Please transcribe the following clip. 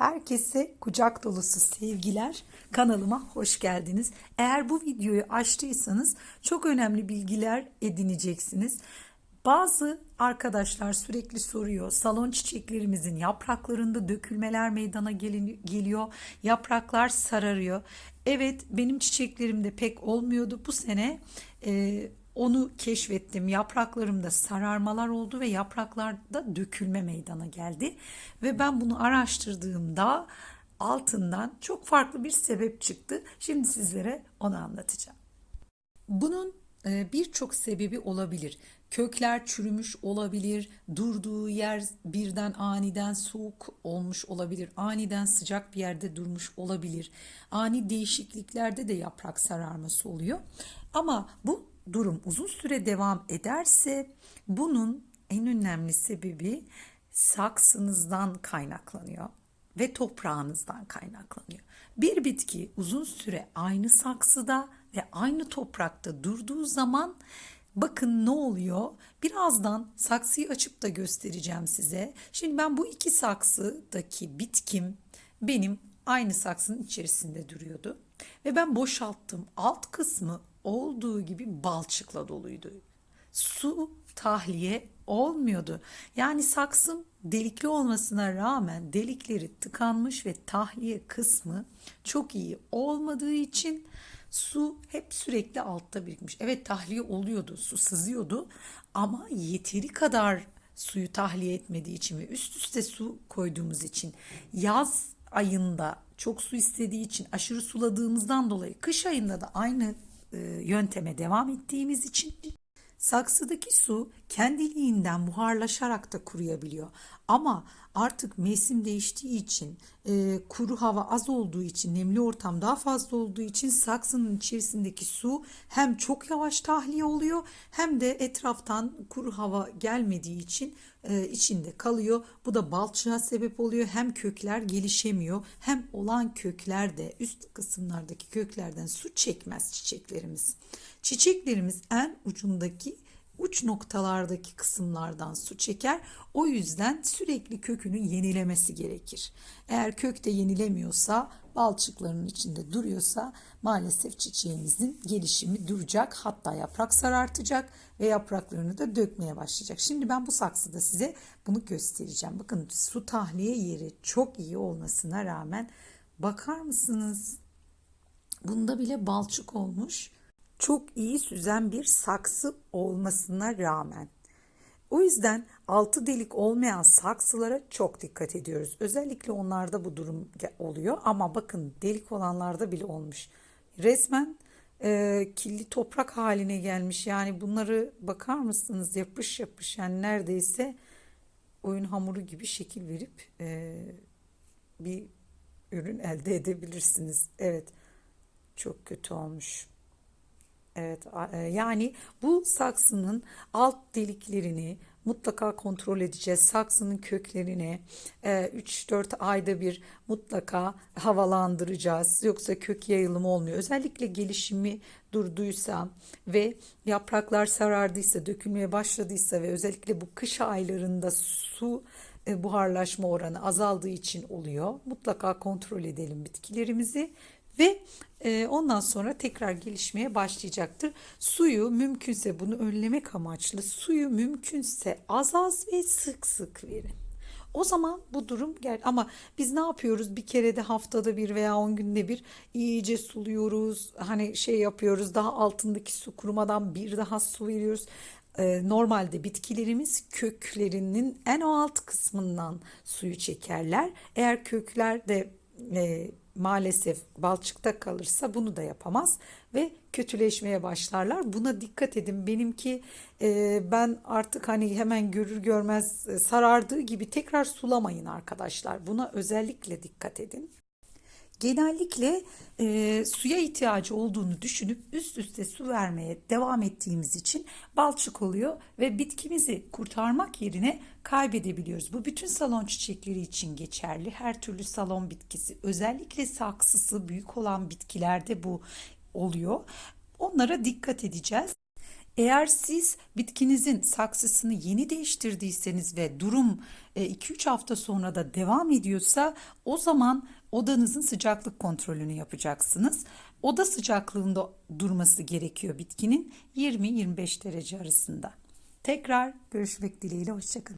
Herkese kucak dolusu sevgiler. Kanalıma hoş geldiniz. Eğer bu videoyu açtıysanız çok önemli bilgiler edineceksiniz. Bazı arkadaşlar sürekli soruyor. Salon çiçeklerimizin yapraklarında dökülmeler meydana geliyor. Yapraklar sararıyor. Evet benim çiçeklerimde pek olmuyordu. Bu sene e, onu keşfettim. Yapraklarımda sararmalar oldu ve yapraklarda dökülme meydana geldi. Ve ben bunu araştırdığımda altından çok farklı bir sebep çıktı. Şimdi sizlere onu anlatacağım. Bunun e, birçok sebebi olabilir. Kökler çürümüş olabilir, durduğu yer birden aniden soğuk olmuş olabilir, aniden sıcak bir yerde durmuş olabilir. Ani değişikliklerde de yaprak sararması oluyor. Ama bu durum uzun süre devam ederse bunun en önemli sebebi saksınızdan kaynaklanıyor ve toprağınızdan kaynaklanıyor. Bir bitki uzun süre aynı saksıda ve aynı toprakta durduğu zaman bakın ne oluyor? Birazdan saksıyı açıp da göstereceğim size. Şimdi ben bu iki saksıdaki bitkim benim aynı saksının içerisinde duruyordu. Ve ben boşalttım. Alt kısmı olduğu gibi balçıkla doluydu su tahliye olmuyordu. Yani saksım delikli olmasına rağmen delikleri tıkanmış ve tahliye kısmı çok iyi olmadığı için su hep sürekli altta birikmiş. Evet tahliye oluyordu, su sızıyordu ama yeteri kadar suyu tahliye etmediği için ve üst üste su koyduğumuz için yaz ayında çok su istediği için aşırı suladığımızdan dolayı kış ayında da aynı yönteme devam ettiğimiz için Saksıdaki su kendiliğinden buharlaşarak da kuruyabiliyor. Ama artık mevsim değiştiği için, e, kuru hava az olduğu için, nemli ortam daha fazla olduğu için saksının içerisindeki su hem çok yavaş tahliye oluyor hem de etraftan kuru hava gelmediği için e, içinde kalıyor. Bu da balçığa sebep oluyor. Hem kökler gelişemiyor hem olan kökler de üst kısımlardaki köklerden su çekmez çiçeklerimiz. Çiçeklerimiz en ucundaki uç noktalardaki kısımlardan su çeker. O yüzden sürekli kökünü yenilemesi gerekir. Eğer kökte yenilemiyorsa, balçıklarının içinde duruyorsa maalesef çiçeğimizin gelişimi duracak. Hatta yaprak sarartacak ve yapraklarını da dökmeye başlayacak. Şimdi ben bu saksıda size bunu göstereceğim. Bakın su tahliye yeri çok iyi olmasına rağmen bakar mısınız? Bunda bile balçık olmuş çok iyi süzen bir saksı olmasına rağmen. O yüzden altı delik olmayan saksılara çok dikkat ediyoruz. Özellikle onlarda bu durum oluyor ama bakın delik olanlarda bile olmuş. Resmen e, kirli toprak haline gelmiş. Yani bunları bakar mısınız yapış yapış yani neredeyse oyun hamuru gibi şekil verip e, bir ürün elde edebilirsiniz. Evet çok kötü olmuş. Evet e, yani bu saksının alt deliklerini mutlaka kontrol edeceğiz. Saksının köklerini 3-4 ayda bir mutlaka havalandıracağız. Yoksa kök yayılımı olmuyor. Özellikle gelişimi durduysa ve yapraklar sarardıysa, dökülmeye başladıysa ve özellikle bu kış aylarında su e, buharlaşma oranı azaldığı için oluyor. Mutlaka kontrol edelim bitkilerimizi ve e, ondan sonra tekrar gelişmeye başlayacaktır. Suyu mümkünse bunu önlemek amaçlı suyu mümkünse az az ve sık sık verin. O zaman bu durum gel ama biz ne yapıyoruz bir kere de haftada bir veya 10 günde bir iyice suluyoruz. Hani şey yapıyoruz daha altındaki su kurumadan bir daha su veriyoruz. Ee, normalde bitkilerimiz köklerinin en alt kısmından suyu çekerler. Eğer kökler de e, maalesef balçıkta kalırsa bunu da yapamaz ve kötüleşmeye başlarlar. Buna dikkat edin. Benimki e, ben artık hani hemen görür görmez e, sarardığı gibi tekrar sulamayın arkadaşlar. Buna özellikle dikkat edin genellikle e, suya ihtiyacı olduğunu düşünüp üst üste su vermeye devam ettiğimiz için balçık oluyor ve bitkimizi kurtarmak yerine kaybedebiliyoruz. Bu bütün salon çiçekleri için geçerli. Her türlü salon bitkisi özellikle saksısı büyük olan bitkilerde bu oluyor. Onlara dikkat edeceğiz. Eğer siz bitkinizin saksısını yeni değiştirdiyseniz ve durum 2-3 hafta sonra da devam ediyorsa o zaman odanızın sıcaklık kontrolünü yapacaksınız. Oda sıcaklığında durması gerekiyor bitkinin 20-25 derece arasında. Tekrar görüşmek dileğiyle hoşçakalın.